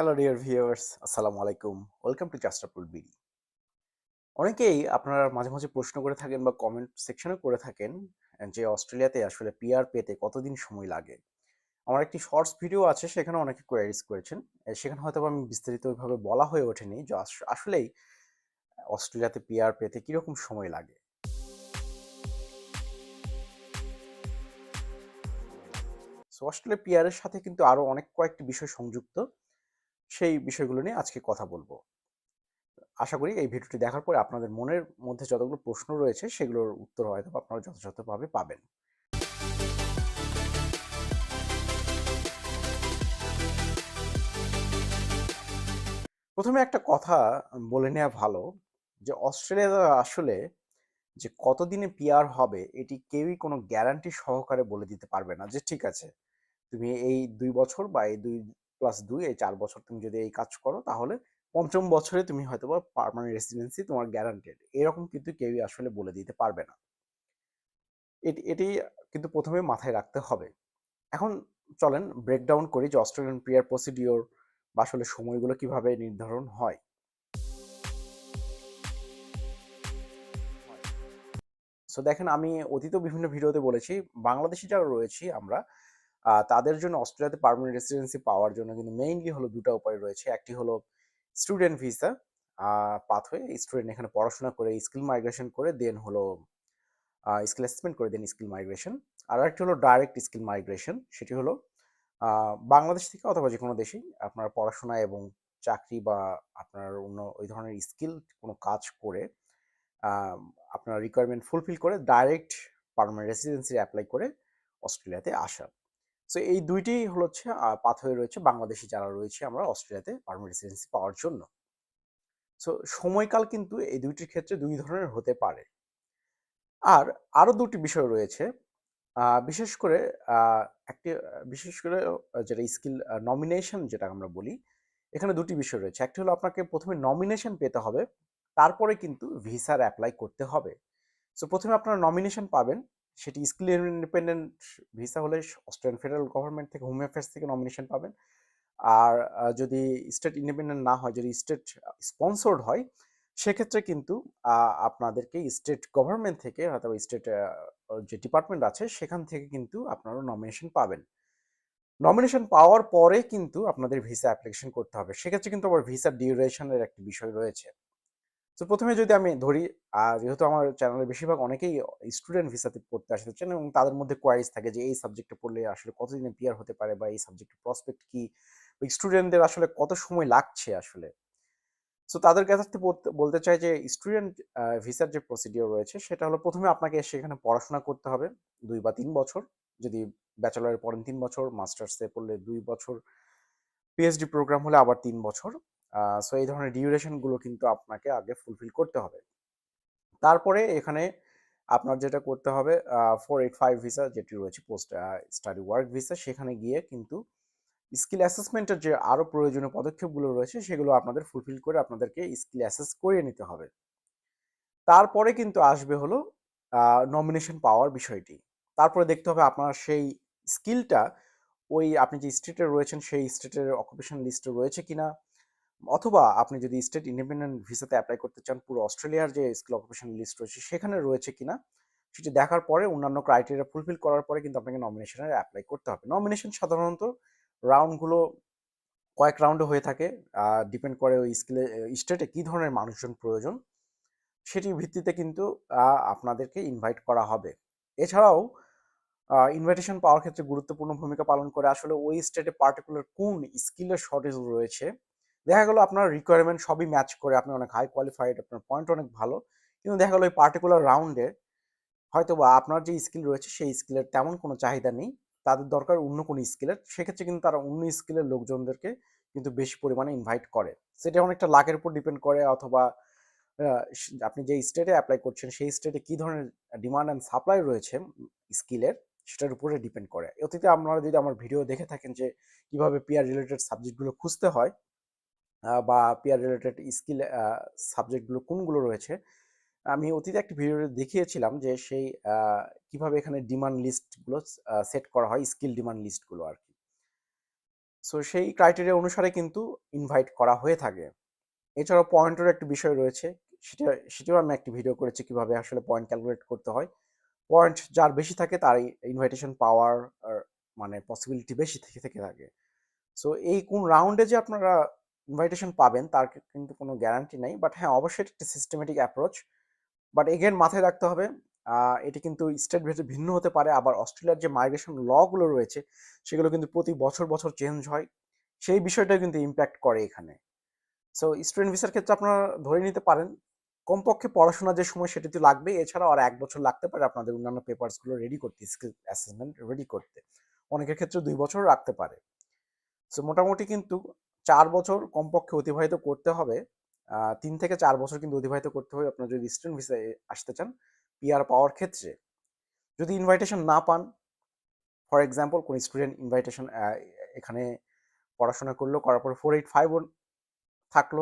Hello dear viewers আসসালামু আলাইকুম welcome to জাস্টাপুল BD অনেকেই আপনারা মাঝে মাঝে প্রশ্ন করে থাকেন বা কমেন্ট সেকশনে করে থাকেন যে অস্ট্রেলিয়াতে আসলে পিআর পেতে কতদিন সময় লাগে? আমার একটি শর্টস ভিডিও আছে, সেখানে অনেকে কোয়ারিজ করেছেন। সেখানে হয়তো আমি বিস্তারিতভাবে বলা হয়ে ওঠেনি যে আস- আসলেই অস্ট্রেলিয়াতে পিআর পেতে কীরকম সময় লাগে। সো অস্ট্রেলিয়া পিআর এর সাথে কিন্তু আরও অনেক কয়েকটি বিষয় সংযুক্ত। সেই বিষয়গুলো নিয়ে আজকে কথা বলব। আশা করি এই ভিডিওটি দেখার পরে আপনাদের মনের মধ্যে যতগুলো প্রশ্ন রয়েছে সেগুলোর উত্তর হয়তো আপনারা যথাযথভাবে পাবেন। প্রথমে একটা কথা বলে নেওয়া ভালো যে অস্ট্রেলিয়া আসলে যে কতদিনে পিয়ার হবে এটি কেউই কোনো গ্যারান্টি সহকারে বলে দিতে পারবে না যে ঠিক আছে, তুমি এই দুই বছর বা এই দুই প্লাস দুই, এই চার বছর তুমি যদি এই কাজ করো, তাহলে পঞ্চম বছরে তুমি হয়তো বা পার্মানেন্ট রেসিডেন্সি তোমার গ্যারান্টেড এরকম কিন্তু কেউই আসলে বলে দিতে পারবে না। এটি এটি কিন্তু প্রথমে মাথায় রাখতে হবে। এখন চলেন ব্রেকডাউন করি যে অস্ট্রেলিয়ান পিয়ার প্রসিডিওর বা আসলে সময়গুলো কীভাবে নির্ধারণ হয়। সো দেখেন আমি অতীত বিভিন্ন ভিডিওতে বলেছি, বাংলাদেশি যারা রয়েছি আমরা তাদের জন্য অস্ট্রেলিয়াতে পার্মানেন্ট রেসিডেন্সি পাওয়ার জন্য কিন্তু মেইনলি হলো দুটো উপায় রয়েছে। একটি হলো স্টুডেন্ট ভিসা পাথওয়ে স্টুডেন্ট এখানে পড়াশোনা করে স্কিল মাইগ্রেশন করে দেন হলো স্কিল অ্যাসেসমেন্ট করে দেন স্কিল মাইগ্রেশন আর একটি হলো ডাইরেক্ট স্কিল মাইগ্রেশন সেটি হলো বাংলাদেশ থেকে অথবা যে কোনো দেশেই আপনার পড়াশোনা এবং চাকরি বা আপনার অন্য ওই ধরনের স্কিল কোনো কাজ করে আপনার রিকোয়ারমেন্ট ফুলফিল করে ডাইরেক্ট পার্মানেন্ট রেসিডেন্সি অ্যাপ্লাই করে অস্ট্রেলিয়াতে আসা। সো এই দুইটি হলো হচ্ছে পাথওয়ে রয়েছে বাংলাদেশি যারা রয়েছে আমরা অস্ট্রেলিয়াতে পারমানেন্ট রেসিডেন্সি পাওয়ার জন্য। সো সময়কাল কিন্তু এই দুইটির ক্ষেত্রে দুই ধরনের হতে পারে। আর আরও দুটি বিষয় রয়েছে বিশেষ করে একটি, বিশেষ করে যেটা স্কিল নমিনেশন যেটা আমরা বলি, এখানে দুটি বিষয় রয়েছে। একটি হলো আপনাকে প্রথমে নমিনেশন পেতে হবে, তারপরে কিন্তু ভিসার অ্যাপ্লাই করতে হবে। সো প্রথমে আপনারা নমিনেশন পাবেন সেটি স্কিল ইন্ডিপেন্ডেন্ট ভিসা হলে অস্ট্রেলিয়ান ফেডারেল গভর্নমেন্ট থেকে হোম অ্যাফেয়ার্স থেকে নমিনেশন পাবেন। আর যদি স্টেট ইন্ডিপেন্ডেন্ট না হয়, যদি স্টেট স্পন্সর্ড হয়, সেক্ষেত্রে কিন্তু আপনাদেরকে স্টেট গভর্নমেন্ট থেকে অথবা স্টেট যে ডিপার্টমেন্ট আছে, সেখান থেকে কিন্তু আপনারা নমিনেশন পাবেন। নমিনেশন পাওয়ার পরে কিন্তু আপনাদের ভিসা অ্যাপ্লিকেশন করতে হবে। সেক্ষেত্রে কিন্তু আবার ভিসা ডিউরেশনের একটি বিষয় রয়েছে। তো প্রথমে যদি আমি ধরি যেহেতু আমার চ্যানেলে বেশিরভাগ অনেকেই স্টুডেন্ট ভিসাতে পড়তে আসতে চান এবং তাদের মধ্যে কোয়ারিজ থাকে যে, এই সাবজেক্টে পড়লে আসলে কতদিনে পিয়ার হতে পারে বা এই সাবজেক্টের প্রসপেক্ট কি? স্টুডেন্টদের আসলে কত সময় লাগছে আসলে? সো তাদের কাছে বলতে- চাই যে স্টুডেন্ট ভিসার যে প্রসিডিওর রয়েছে, সেটা হলো প্রথমে আপনাকে সেখানে পড়াশোনা করতে হবে দুই বা তিন বছর। যদি ব্যাচেলারে পড়েন তিন বছর মাস্টার্সে পড়লে দুই বছর পিএইচডি প্রোগ্রাম হলে আবার তিন বছর। সো এই ধরনের ডিউরেশনগুলো কিন্তু আপনাকে আগে ফুলফিল করতে হবে। তারপরে এখানে আপনার যেটা করতে হবে ফোর এইট ফাইভ ভিসা যেটি রয়েছে পোস্ট স্টাডি ওয়ার্ক ভিসা সেখানে গিয়ে কিন্তু স্কিল অ্যাসেসমেন্টের যে আরও প্রয়োজনীয় পদক্ষেপগুলো রয়েছে, সেগুলো আপনাদের ফুলফিল করে আপনাদেরকে স্কিল অ্যাসেস করিয়ে নিতে হবে। তারপরে কিন্তু আসবে হলো নমিনেশন পাওয়ার বিষয়টি। তারপরে দেখতে হবে আপনার সেই স্কিলটা ওই আপনি যে স্টেটে রয়েছেন, সেই স্টেটের অকুপেশন লিস্টে রয়েছে কিনা। অথবা আপনি যদি স্টেট ইন্ডিপেন্ডেন্ট ভিসাতে অ্যাপ্লাই করতে চান, পুরো অস্ট্রেলিয়ার যে স্কিল অকুপেশন লিস্ট রয়েছে, সেখানে রয়েছে কিনা, সেটি দেখার পরে অন্যান্য ক্রাইটেরিয়া ফুলফিল করার পরে কিন্তু আপনাকে নমিনেশনের অ্যাপ্লাই করতে হবে। নমিনেশন সাধারণত রাউন্ডগুলো কয়েক রাউন্ডে হয়ে থাকে ডিপেন্ড করে ওই স্কিলে স্টেটে কী ধরনের মানুষজন প্রয়োজন, সেটির ভিত্তিতে কিন্তু আপনাদেরকে ইনভাইট করা হবে। এছাড়াও ইনভাইটেশন পাওয়ার ক্ষেত্রে গুরুত্বপূর্ণ ভূমিকা পালন করে আসলে ওই স্টেটে পার্টিকুলার কোন স্কিলের শর্টেজ রয়েছে দেখা গেলো আপনার রিকোয়ারমেন্ট সবই ম্যাচ করে, আপনি অনেক হাই কোয়ালিফাইড আপনার পয়েন্ট অনেক ভালো। কিন্তু দেখা গেলো ওই পার্টিকুলার রাউন্ডে হয়তো বা আপনার যে স্কিল রয়েছে, সেই স্কিলের তেমন কোনো চাহিদা নেই। তাদের দরকার অন্য কোনো স্কিলের সেক্ষেত্রে কিন্তু তারা অন্য স্কিলের লোকজনদেরকে কিন্তু বেশি পরিমাণে ইনভাইট করে। সেটা অনেকটা লাকের উপর ডিপেন্ড করে অথবা আপনি যে স্টেটে অ্যাপ্লাই করছেন, সেই স্টেটে কী ধরনের ডিমান্ড অ্যান্ড সাপ্লাই রয়েছে স্কিলের সেটার উপরে ডিপেন্ড করে। অতীতে আপনারা যদি আমার ভিডিও দেখে থাকেন যে কীভাবে পিয়ার রিলেটেড সাবজেক্টগুলো খুঁজতে হয় বা পিয়ার রিলেটেড স্কিল সাবজেক্টগুলো কোনগুলো রয়েছে? আমি অতীতে একটি ভিডিওতে দেখিয়েছিলাম যে সেই কীভাবে এখানে ডিমান্ড লিস্টগুলো সেট করা হয় স্কিল ডিমান্ড লিস্টগুলো আর কি। সো সেই ক্রাইটেরিয়া অনুসারে কিন্তু ইনভাইট করা হয়ে থাকে। এছাড়াও পয়েন্টের একটি বিষয় রয়েছে, সেটা, সেটাও আমি একটি ভিডিও করেছি কীভাবে আসলে পয়েন্ট ক্যালকুলেট করতে হয়। পয়েন্ট যার বেশি থাকে, তার ইনভাইটেশন পাওয়ার মানে পসিবিলিটি বেশি থেকে থেকে থাকে। সো এই কোন রাউন্ডে যে আপনারা ইনভাইটেশন পাবেন, তার কিন্তু কোনো গ্যারান্টি নেই বাট হ্যাঁ অবশ্যই একটি সিস্টেমেটিক অ্যাপ্রোচ বাট এগেন মাথায় রাখতে হবে এটি কিন্তু স্টেট ভেদে ভিন্ন হতে পারে, আবার অস্ট্রেলিয়ার যে মাইগ্রেশন লগুলো রয়েছে, সেগুলো কিন্তু প্রতি বছর বছর চেঞ্জ হয়, সেই বিষয়টা কিন্তু ইম্প্যাক্ট করে এখানে। সো স্টুডেন্ট ভিসার ক্ষেত্রে আপনারা ধরে নিতে পারেন, কমপক্ষে পড়াশোনার যে সময় সেটি তো লাগবে এছাড়াও আর এক বছর লাগতে পারে, আপনাদের অন্যান্য পেপারসগুলো রেডি করতে স্কিল অ্যাসেসমেন্ট রেডি করতে, অনেকের ক্ষেত্রে দুই বছর রাখতে পারে। সো মোটামুটি কিন্তু চার বছর কমপক্ষে অতিবাহিত করতে হবে। তিন থেকে চার বছর কিন্তু অতিবাহিত করতে হবে আপনার যদি স্টুডেন্ট ভিসায় আসতে চান পিআর পাওয়ার ক্ষেত্রে। যদি ইনভাইটেশন না পান ফর এক্সাম্পল কোন স্টুডেন্ট ইনভাইটেশন এখানে পড়াশোনা করল, করার পর ফোর এইট ফাইভ থাকল,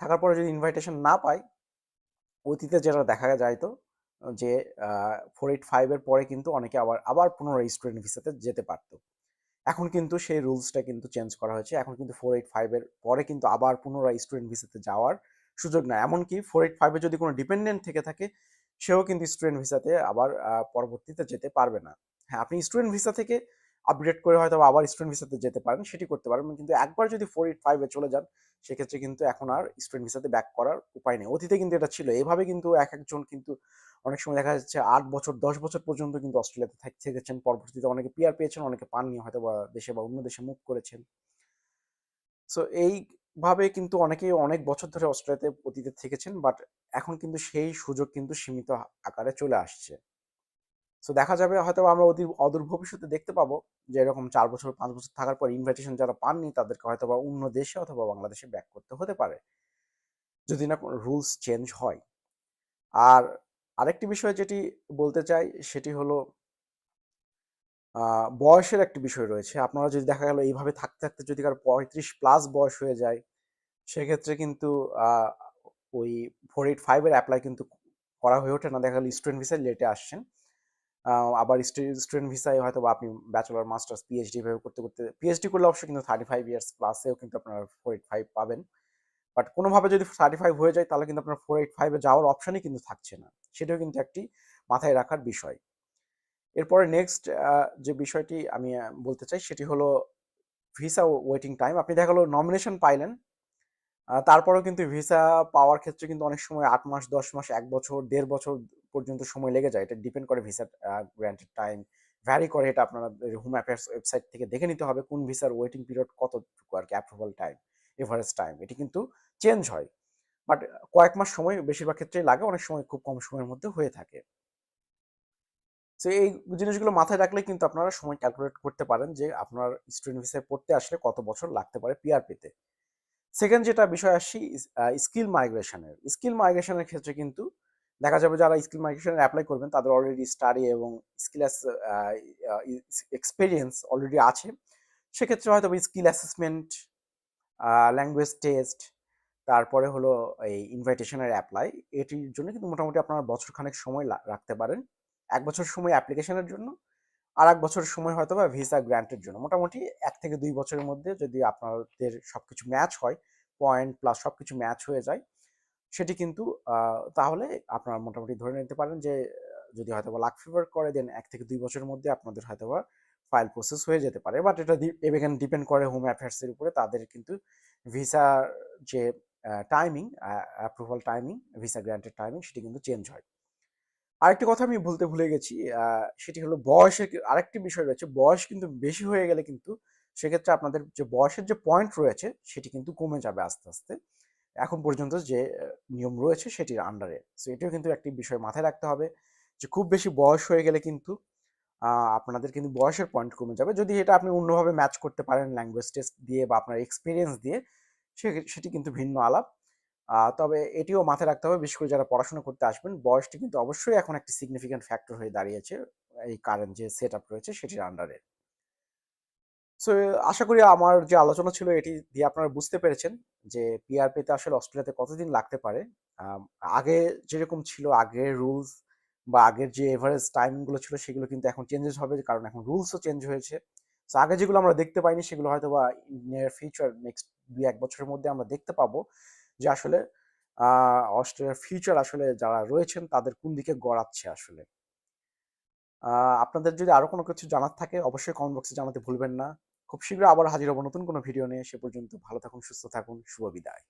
থাকার পরে যদি ইনভাইটেশন না পায়, অতীতে যেটা দেখা যায় তো, যে ফোর এইট ফাইভের পরে কিন্তু অনেকে আবার আবার পুনরায় স্টুডেন্ট ভিসাতে যেতে পারতো। এখন কিন্তু সেই রুলসটা কিন্তু চেঞ্জ করা হয়েছে। এখন কিন্তু ফোর এইট ফাইভের পরে কিন্তু আবার পুনরায় স্টুডেন্ট ভিসাতে যাওয়ার সুযোগ নেয় এমনকি ফোর এইট ফাইভে যদি কোনো ডিপেন্ডেন্ট থেকে থাকে, সেও কিন্তু স্টুডেন্ট ভিসাতে আবার পরবর্তীতে যেতে পারবে না। হ্যাঁ আপনি স্টুডেন্ট ভিসা থেকে আপডেট করে হয়তো আবার স্টুডেন্ট ভিসাতে যেতে পারেন, সেটি করতে পারেন। কিন্তু একবার যদি ফোর এইট ফাইভে চলে যান, সেক্ষেত্রে কিন্তু এখন আর স্টুডেন্ট ভিসাতে ব্যাক করার উপায় নেই। অতীতে কিন্তু এটা ছিল। এভাবে কিন্তু এক একজন কিন্তু অনেক সময় দেখা যাচ্ছে আট বছর, দশ বছর পর্যন্ত কিন্তু অস্ট্রেলিয়াতে থেকেছেন। পরবর্তীতে অনেকে পিয়ার পেয়েছেন, অনেকে পাননি, হয়তো বা দেশে বা অন্য দেশে মুভ করেছেন। সো এইভাবে কিন্তু অনেকেই অনেক বছর ধরে অস্ট্রেলিয়াতে অতীতে থেকেছেন বাট এখন কিন্তু সেই সুযোগ কিন্তু সীমিত আকারে চলে আসছে। সো দেখা যাবে হয়তো আমরা অতি অদূর ভবিষ্যতে দেখতে পাবো যে এরকম চার বছর, পাঁচ বছর থাকার পর ইনভাইটেশন যারা পাননি, তাদেরকে হয়তো বা অন্য দেশে অথবা বাংলাদেশে ব্যাক করতে হতে পারে। যদি না কোনো রুলস চেঞ্জ হয়। আর আরেকটি বিষয় যেটি বলতে চাই, সেটি হলো বয়সের একটি বিষয় রয়েছে। আপনারা যদি দেখা গেল এইভাবে থাকতে থাকতে যদি কারও পঁয়ত্রিশ প্লাস বয়স হয়ে যায়, সেক্ষেত্রে কিন্তু ওই ফোর এইট ফাইভের অ্যাপ্লাই কিন্তু করা হয়ে ওঠে না। দেখা গেল স্টুডেন্ট ভিসায় লেটে আসছেন। আবার স্টুডেন্ট ভিসায় হয়তো বা আপনি ব্যাচেলর মাস্টার্স পিএইচডি ভাবে করতে করতে পিএইচডি করলে অবশ্যই কিন্তু থার্টি ফাইভ ইয়ার্স প্লাসেও কিন্তু আপনার ফোর এইট ফাইভ পাবেন। বাট কোনোভাবে যদি থার্টি ফাইভ হয়ে যায়, তাহলে কিন্তু আপনার ফোর এইট ফাইভে যাওয়ার অপশনই কিন্তু থাকছে না। সেটাও কিন্তু একটি মাথায় রাখার বিষয়। এরপরে নেক্সট যে বিষয়টি আমি বলতে চাই, সেটি হলো ভিসা ওয়েটিং টাইম আপনি দেখা গেলো নমিনেশন পাইলেন তারপরেও কিন্তু ভিসা পাওয়ার ক্ষেত্রে কিন্তু অনেক সময় আট মাস, দশ মাস, এক বছর, দেড় বছর পর্যন্ত সময় লেগে যায়, এটা ডিপেন্ড করে ভিসার গ্র্যান্টেড টাইম ভ্যারি করে, এটা আপনারা হোম অ্যাফেয়ার্স ওয়েবসাইট থেকে দেখে নিতে হবে কোন ভিসার ওয়েটিং পিরিয়ড কতটুকু আর কি অ্যাপ্রুভাল টাইম এভারেজ টাইম এটি কিন্তু চেঞ্জ হয়। বাট কয়েক মাস সময় বেশিরভাগ ক্ষেত্রেই লাগে, অনেক সময় খুব কম সময়ের মধ্যে হয়ে থাকে। তো এই জিনিসগুলো মাথায় রাখলে কিন্তু আপনারা সময় ক্যালকুলেট করতে পারেন যে আপনার স্টুডেন্ট ভিসায় পড়তে আসলে কত বছর লাগতে পারে পিআর পেতে সেকেন্ড যেটা বিষয় আসছি স্কিল মাইগ্রেশনের স্কিল মাইগ্রেশনের ক্ষেত্রে কিন্তু দেখা যাবে যারা স্কিল মাইগ্রেশনের অ্যাপ্লাই করবেন, তাদের অলরেডি স্টাডি এবং স্কিল এক্সপিরিয়েন্স অলরেডি আছে। সেক্ষেত্রে হয়তো স্কিল অ্যাসেসমেন্ট ল্যাঙ্গুয়েজ টেস্ট তারপরে হলো এই ইনভাইটেশনের অ্যাপ্লাই এটির জন্য কিন্তু মোটামুটি আপনারা বছরখানেক সময় রাখতে পারেন। এক বছর সময় অ্যাপ্লিকেশনের জন্য, আর এক বছরের সময় হয়তো বা ভিসা গ্র্যান্টের জন্য। মোটামুটি এক থেকে দুই বছরের মধ্যে যদি আপনাদের সবকিছু ম্যাচ হয় পয়েন্ট প্লাস সবকিছু ম্যাচ হয়ে যায় সেটি কিন্তু তাহলে আপনারা মোটামুটি ধরে নিতে পারেন যে, যদি হয়তো বা লাক ফিভার করে দেন এক থেকে দুই বছরের মধ্যে আপনাদের হয়তো বা ফাইল প্রসেস হয়ে যেতে পারে। বাট এটা এখানে ডিপেন্ড করে হোম অ্যাফেয়ার্সের উপরে। তাদের কিন্তু ভিসার যে টাইমিং অ্যাপ্রুভাল টাইমিং, ভিসা গ্র্যান্টের টাইমিং, সেটি কিন্তু চেঞ্জ হয়। আরেকটি কথা আমি বলতে ভুলে গেছি সেটি হলো বয়সের আরেকটি বিষয় রয়েছে, বয়স কিন্তু বেশি হয়ে গেলে কিন্তু সেক্ষেত্রে আপনাদের যে, বয়সের যে পয়েন্ট রয়েছে, সেটি কিন্তু কমে যাবে আস্তে আস্তে। এখন পর্যন্ত যে নিয়ম রয়েছে সেটির আন্ডারে সো এটিও কিন্তু একটি বিষয় মাথায় রাখতে হবে যে, খুব বেশি বয়স হয়ে গেলে কিন্তু আপনাদের কিন্তু বয়সের পয়েন্ট কমে যাবে। যদি এটা আপনি অন্যভাবে ম্যাচ করতে পারেন ল্যাঙ্গুয়েজ টেস্ট দিয়ে বা আপনার এক্সপিরিয়েন্স দিয়ে সেটি কিন্তু ভিন্ন আলাপ। তবে এটিও মাথায় রাখতে হবে, বিশেষ করে যারা পড়াশোনা করতে আসবেন, বয়সটি কিন্তু অবশ্যই এখন একটি সিগনিফিক্যান্ট ফ্যাক্টর হয়ে দাঁড়িয়েছে, এই কারেন্ট যে সেট আপ রয়েছে সেটির আন্ডারে সো আশা করি আমার যে আলোচনা ছিল এটি দিয়ে আপনারা বুঝতে পেরেছেন যে পিআর পেতে আসলে অস্ট্রেলিয়াতে কতদিন লাগতে পারে। আগে যেরকম ছিল, আগের রুলস বা আগের যে এভারেজ টাইমগুলো ছিল সেগুলো কিন্তু এখন চেঞ্জেস হবে, কারণ এখন রুলসও চেঞ্জ হয়েছে। সো আগে যেগুলো আমরা দেখতে পাইনি সেগুলো হয়তো বা নিয়ার ফিউচার নেক্সট দুই এক বছরের মধ্যে আমরা দেখতে পাবো যে আসলে অস্ট্রেলিয়ার ফিউচার আসলে যারা রয়েছেন তাদের কোন দিকে গড়াচ্ছে আসলে। আপনাদের যদি আরও কোনো কিছু জানার থাকে, অবশ্যই কমেন্ট বক্সে জানাতে ভুলবেন না। খুব শীঘ্রই আবার হাজির হব নতুন কোনো ভিডিও নিয়ে। সে পর্যন্ত ভালো থাকুন, সুস্থ থাকুন, শুভ বিদায়।